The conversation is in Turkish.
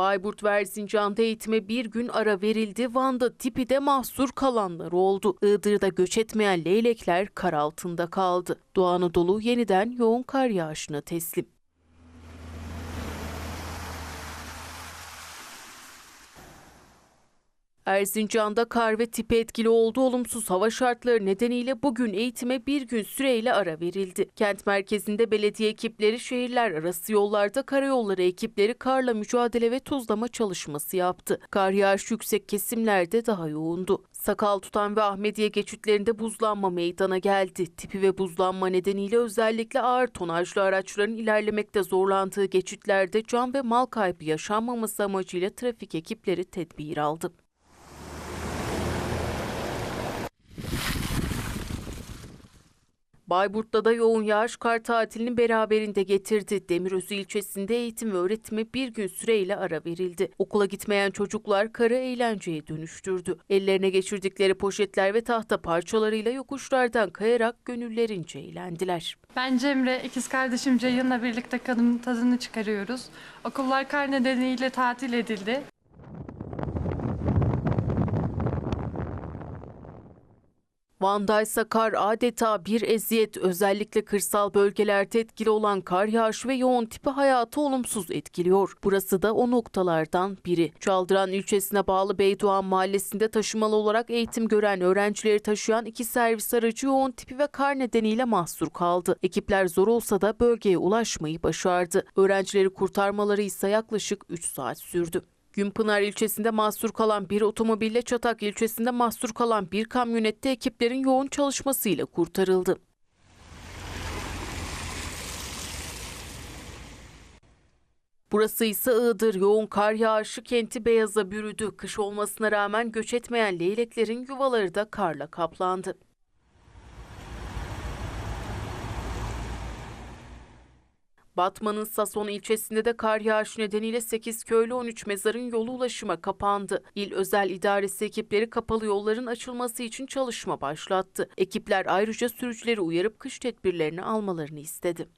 Bayburt ve Erzincan'da eğitime bir gün ara verildi. Van'da tipi de mahsur kalanlar oldu. Iğdır'da göç etmeyen leylekler kar altında kaldı. Doğu Anadolu yeniden yoğun kar yağışına teslim. Erzincan'da kar ve tipi etkili olduğu olumsuz hava şartları nedeniyle bugün eğitime bir gün süreyle ara verildi. Kent merkezinde belediye ekipleri şehirler arası yollarda karayolları ekipleri karla mücadele ve tuzlama çalışması yaptı. Kar yağış yüksek kesimlerde daha yoğundu. Sakal tutan ve Ahmediye geçitlerinde buzlanma meydana geldi. Tipi ve buzlanma nedeniyle özellikle ağır tonajlı araçların ilerlemekte zorlandığı geçitlerde can ve mal kaybı yaşanmaması amacıyla trafik ekipleri tedbir aldı. Bayburt'ta da yoğun yağış kar tatilini beraberinde getirdi. Demirözü ilçesinde eğitim ve öğretime bir gün süreyle ara verildi. Okula gitmeyen çocuklar karı eğlenceye dönüştürdü. Ellerine geçirdikleri poşetler ve tahta parçalarıyla yokuşlardan kayarak gönüllerince eğlendiler. Ben Cemre, ikiz kardeşim Ceyhun'la birlikte kadının tadını çıkarıyoruz. Okullar kar nedeniyle tatil edildi. Van'daysa kar adeta bir eziyet. Özellikle kırsal bölgelerde etkili olan kar yağışı ve yoğun tipi hayatı olumsuz etkiliyor. Burası da o noktalardan biri. Çaldıran ilçesine bağlı Beydoğan mahallesinde taşımalı olarak eğitim gören öğrencileri taşıyan iki servis aracı yoğun tipi ve kar nedeniyle mahsur kaldı. Ekipler zor olsa da bölgeye ulaşmayı başardı. Öğrencileri kurtarmaları ise yaklaşık 3 saat sürdü. Günpınar ilçesinde mahsur kalan bir otomobille Çatak ilçesinde mahsur kalan bir kamyonette ekiplerin yoğun çalışmasıyla kurtarıldı. Burası ise Iğdır. Yoğun kar yağışı kenti beyaza bürüdü. Kış olmasına rağmen göç etmeyen leyleklerin yuvaları da karla kaplandı. Batman'ın Sason ilçesinde de kar yağışı nedeniyle 8 köylü 13 mezarın yolu ulaşıma kapandı. İl özel idaresi ekipleri kapalı yolların açılması için çalışma başlattı. Ekipler ayrıca sürücüleri uyarıp kış tedbirlerini almalarını istedi.